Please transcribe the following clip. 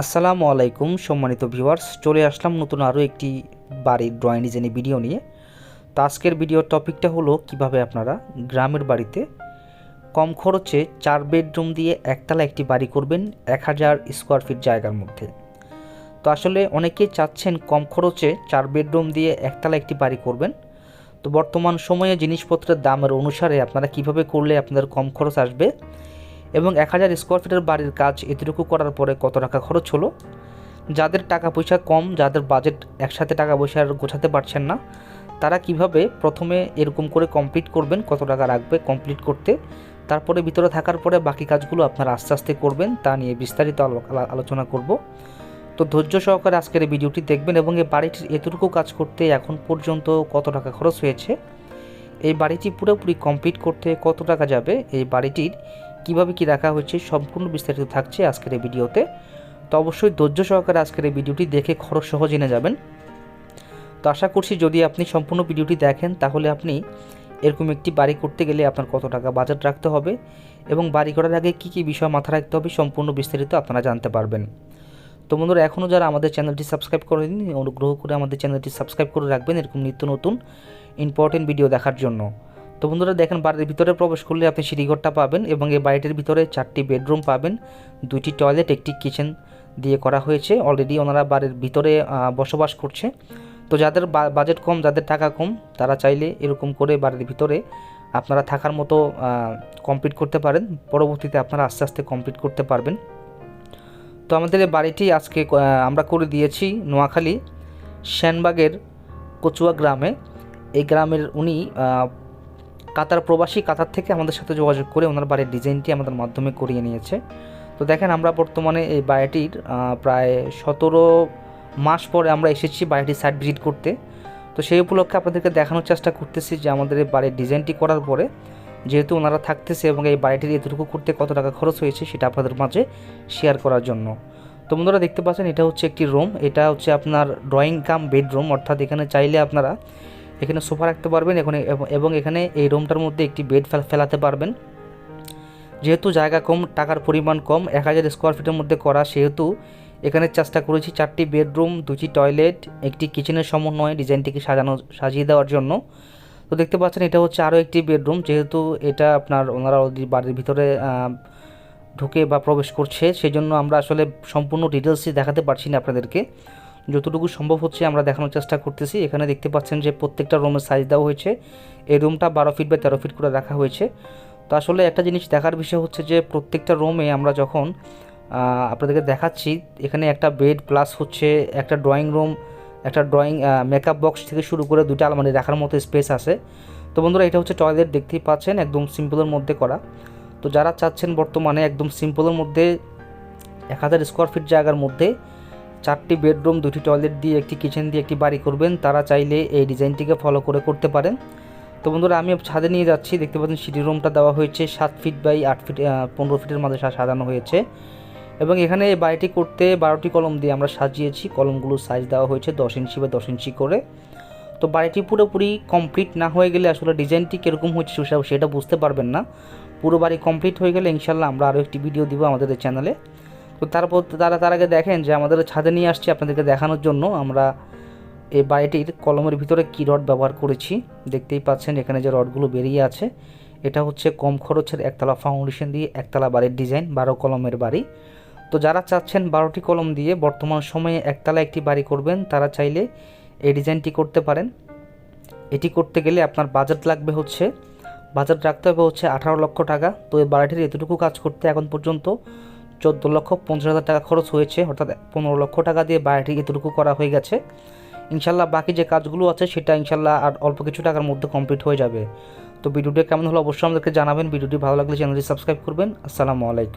আসসালামু আলাইকুম সম্মানিত ভিউয়ার্স, চলে আসলাম নতুন আরও একটি বাড়ির ড্রয়িং ডিজাইনের ভিডিও নিয়ে। তো আজকের ভিডিওর টপিকটা হলো কীভাবে আপনারা গ্রামের বাড়িতে কম খরচে চার বেডরুম দিয়ে একতলা একটি বাড়ি করবেন এক হাজার স্কোয়ার ফিট জায়গার মধ্যে। তো আসলে অনেকেই চাচ্ছেন কম খরচে চার বেডরুম দিয়ে একতলা একটি বাড়ি করবেন। তো বর্তমান সময়ে জিনিসপত্রের দামের অনুসারে আপনারা কীভাবে করলে আপনাদের কম খরচ আসবে এবং এক হাজার স্কোয়ার ফিটের বাড়ির কাজ এতটুকু করার পরে কত টাকা খরচ হলো? যাদের টাকা পয়সা কম, যাদের বাজেট একসাথে টাকা পয়সা আর গোছাতে পারছেন না, তারা কীভাবে প্রথমে এরকম করে কমপ্লিট করবেন, কত টাকা রাখবে কমপ্লিট করতে? তারপরে ভিতরে থাকার পরে বাকি কাজগুলো আপনারা আস্তে আস্তে করবেন, তা নিয়ে বিস্তারিত আলো- আলো- আলোচনা করব। তো ধৈর্য সহকারে আজকের এই ভিডিওটি দেখবেন এবং এই বাড়িটির এতটুকু কাজ করতে এখন পর্যন্ত কত টাকা খরচ হয়েছে? এই বাড়িটি পুরোপুরি কমপ্লিট করতে কত টাকা যাবে? এই বাড়িটির কীভাবে কি রাখা হয়েছে সম্পূর্ণ বিস্তারিত থাকছে আজকের এই ভিডিওতে। তো অবশ্যই ধৈর্য সহকারে আজকের এই ভিডিওটি দেখে খরচ সহ জেনে যাবেন। তো আশা করছি যদি আপনি সম্পূর্ণ ভিডিওটি দেখেন, তাহলে আপনি এরকম একটি বাড়ি করতে গেলে আপনার কত টাকা বাজেট রাখতে হবে এবং বাড়ি করার আগে কী কী বিষয় মাথায় রাখতে হবে সম্পূর্ণ বিস্তারিত আপনারা জানতে পারবেন। তো বন্ধুরা, এখনও যারা আমাদের চ্যানেলটি সাবস্ক্রাইব করেনি অনুগ্রহ করে আমাদের চ্যানেলটি সাবস্ক্রাইব করে রাখবেন এরকম নিত্য নতুন ইম্পর্টেন্ট ভিডিও দেখার জন্য। তো বন্ধুরা দেখেন বাড়ির ভিতরে প্রবেশ করলে আপনি সিঁড়িঘরটা পাবেন এবং এই বাড়িটির ভিতরে চারটি বেডরুম পাবেন, দুইটি টয়লেট, একটি কিচেন দিয়ে করা হয়েছে। অলরেডি ওনারা বাড়ির ভিতরে বসবাস করছে। তো যাদের বাজেট কম, যাদের টাকা কম, তারা চাইলে এরকম করে বাড়ির ভিতরে আপনারা থাকার মতো কমপ্লিট করতে পারেন। পরবর্তীতে আপনারা আস্তে আস্তে কমপ্লিট করতে পারবেন। তো আমাদের এই বাড়িটি আজকে আমরা করে দিয়েছি নোয়াখালী শ্যানবাগের কচুয়া গ্রামে। এই গ্রামের উনি কাতার প্রবাসী কাতার থেকে আমাদের সাথে যোগাযোগ করে ওনার বাড়ির ডিজাইনটি আমাদের মাধ্যমে করিয়ে নিয়েছে। তো দেখেন আমরা বর্তমানে এই বাড়িটির প্রায় সতেরো মাস পরে আমরা এসেছি বাড়িটির সাইট ভিজিট করতে। তো সেই উপলক্ষে আপনাদেরকে দেখানোর চেষ্টা করতেছি যে আমাদের এই বাড়ির ডিজাইনটি করার পরে যেহেতু ওনারা থাকতেছে এবং এই বাড়িটির এতটুকু করতে কত টাকা খরচ হয়েছে সেটা আপনাদের মাঝে শেয়ার করার জন্য। তো বন্ধুরা দেখতে পাচ্ছেন এটা হচ্ছে একটি রুম এটা হচ্ছে আপনার ড্রয়িং কাম বেডরুম অর্থাৎ এখানে চাইলে আপনারা এখানে সোফা রাখতে পারবেন, এখানে এবং- এখানে এই রুমটার মধ্যে একটি বেড ফেলাতে পারবেন। যেহেতু জায়গা কম, টাকার পরিমাণ কম, এক হাজার স্কোয়ার ফিটের মধ্যে করা, সেহেতু এখানে চেষ্টা করেছি চারটি বেডরুম, দুটি টয়লেট, একটি কিচেনের সমন্বয়ে ডিজাইনটিকে সাজানো, সাজিয়ে দেওয়ার জন্য। তো দেখতে পাচ্ছেন, এটা হচ্ছে আরও একটি বেডরুম, যেহেতু এটা আপনার ওনারা বাড়ির ভিতরে ঢুকে বা প্রবেশ করছে সেই জন্য আমরা আসলে সম্পূর্ণ ডিটেলসই দেখাতে পারছি না আপনাদেরকে। যতটুকু সম্ভব হচ্ছে আমরা দেখানোর চেষ্টা করতেছি। এখানে দেখতে পাচ্ছেন যে প্রত্যেকটা রুমের সাইজ দেওয়া হয়েছে। এই রুমটা বারো ফিট বা তেরো ফিট করে রাখা হয়েছে। তো আসলে একটা জিনিস দেখার বিষয় হচ্ছে যে প্রত্যেকটা রুমে আমরা যখন আপনাদেরকে দেখাচ্ছি, এখানে একটা বেড প্লাস হচ্ছে একটা ড্রয়িং রুম একটা ড্রয়িং মেকআপ বক্স থেকে শুরু করে দুটো আলমারি রাখার মতো স্পেস আছে। তো বন্ধুরা, এটা হচ্ছে টয়লেট দেখতেই পাচ্ছেন, একদম সিম্পলের মধ্যে করা। তো যারা চাচ্ছেন বর্তমানে একদম সিম্পলের মধ্যে, এক হাজার স্কোয়ার ফিট জায়গার মধ্যে চারটি বেডরুম, দুটি টয়লেট দিয়ে একটি কিচেন দিয়ে একটি বাড়ি করবেন, তারা চাইলে এই ডিজাইনটিকে ফলো করে করতে পারেন। তো বন্ধুরা, আমি ছাদে নিয়ে যাচ্ছি। দেখতে পাচ্ছেন সিটি রুমটা দেওয়া হয়েছে। সাত ফিট বাই আট ফিট পনেরো ফিটের সা- সাজানো হয়েছে। এবং এখানে এই বাড়িটি করতে বারোটি কলম দিয়ে আমরা সাজিয়েছি। কলমগুলোর সাইজ দেওয়া হয়েছে দশ ইঞ্চি বা দশ ইঞ্চি করে। তো বাড়িটি পুরোপুরি কমপ্লিট না হয়ে গেলে আসলে ডিজাইনটি কীরকম হচ্ছে সেটা- বুঝতে পারবেন না। পুরো বাড়ি কমপ্লিট হয়ে গেলে ইনশাল্লাহ আমরা আরও একটি ভিডিও দিব আমাদের চ্যানেলে তো তারপর তারা তার আগে দেখেন যে আমাদের ছাদে নিয়ে আসছি আপনাদেরকে দেখানোর জন্য। আমরা এই বাড়িটির কলমের ভিতরে কী রড ব্যবহার করেছি, দেখতেই পাচ্ছেন এখানে যে রডগুলো বেরিয়ে আছে। এটা হচ্ছে কম খরচের একতলা ফাউন্ডেশন দিয়ে একতলা বাড়ির ডিজাইন বারো কলমের বাড়ি। তো যারা চাচ্ছেন বারোটি কলম দিয়ে বর্তমান সময়ে একতলা একটি বাড়ি করবেন, তারা চাইলে এই ডিজাইনটি করতে পারেন। এটি করতে গেলে আপনার বাজেট লাগবে হচ্ছে, বাজেট রাখতে হবে হচ্ছে আঠারো লক্ষ টাকা। তো এই বাড়িটির এতটুকু কাজ করতে এখন পর্যন্ত চোদ্দ লক্ষ পঞ্চাশ হাজার টাকা খরচ হয়েছে, অর্থাৎ পনেরো লক্ষ টাকা দিয়ে বাড়িটি এতটুকু করা হয়ে গেছে। ইনশাল্লাহ বাকি যে কাজগুলো আছে, সেটা ইনশাল্লাহ আর অল্প কিছু টাকার মধ্যে কমপ্লিট হয়ে যাবে। তো ভিডিওটি কেমন হলো অবশ্যই আমাদেরকে জানাবেন। ভিডিওটি ভালো লাগলে চ্যানেলটি সাবস্ক্রাইব করবেন। আসসালামু আলাইকুম।